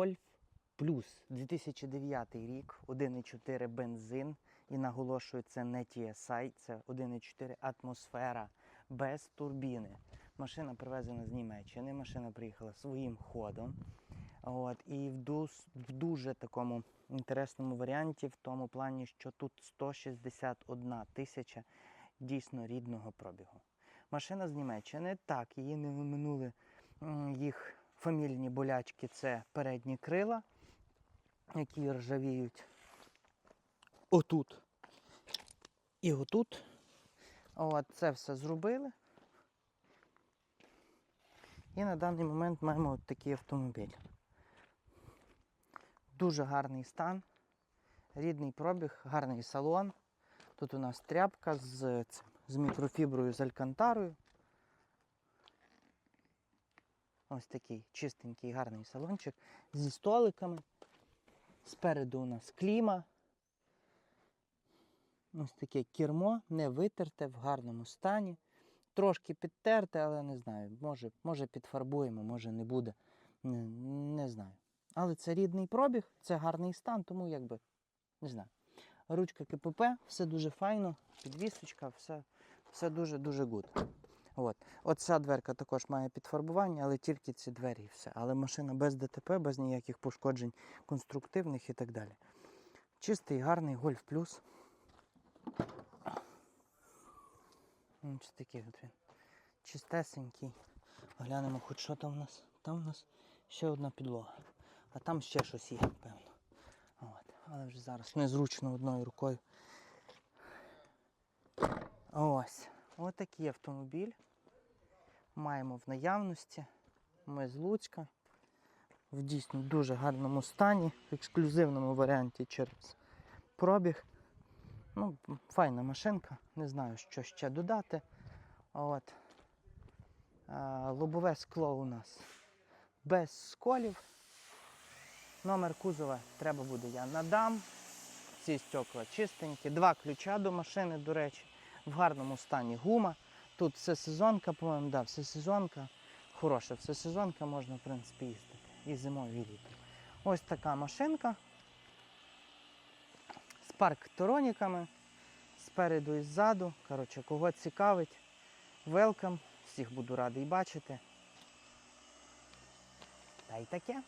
Golf Plus 2009 рік, 1,4 бензин. І наголошую, це не TSI, це 1,4 атмосфера без турбіни. Машина привезена з Німеччини. Машина приїхала своїм ходом. От, і в, дус, в дуже такому інтересному варіанті, в тому плані, що тут 161 тисяча дійсно рідного пробігу. Машина з Німеччини, так, її не минули їх фамільні болячки це передні крила, які ржавіють отут і отут. От, це все зробили. І на даний момент маємо от такий автомобіль. Дуже гарний стан, рідний пробіг, гарний салон. Тут у нас тряпка з, з мікрофіброю, з алькантарою. Ось такий чистенький, гарний салончик зі столиками. Спереду у нас кліма. Ось таке кермо, не витерте, в гарному стані. Трошки підтерте, але не знаю. Може, може підфарбуємо, може не буде. Не, не знаю. Але це рідний пробіг, це гарний стан, тому якби не знаю. Ручка КПП, все дуже файно, підвісочка, все, все дуже-дуже гуд. От. Оця дверка також має підфарбування, але тільки ці двері і все. Але машина без ДТП, без ніяких пошкоджень конструктивних і так далі. Чистий, гарний гольф плюс. Ось такий от він. Чистесенький. Глянемо, хоч що там у нас. Там у нас ще одна підлога. А там ще щось є, певно. От. Але вже зараз незручно одною рукою. Ось. Ось такий автомобіль. Маємо в наявності. Ми з Луцька. В дійсно дуже гарному стані, в ексклюзивному варіанті через пробіг. Ну, файна машинка, не знаю, що ще додати. От. Лобове скло у нас без сколів. Номер кузова треба буде, я надам. Ці стекла чистенькі. Два ключа до машини, до речі, в гарному стані гума. Тут все сезонка, по-моєму, да, все сезонка. Хороша все сезонка, можна, в принципі, їздити. І зимою, і літом. Ось така машинка з парктроніками спереду і ззаду. Коротше, кого цікавить, велкам. Всіх буду радий бачити. Та й таке.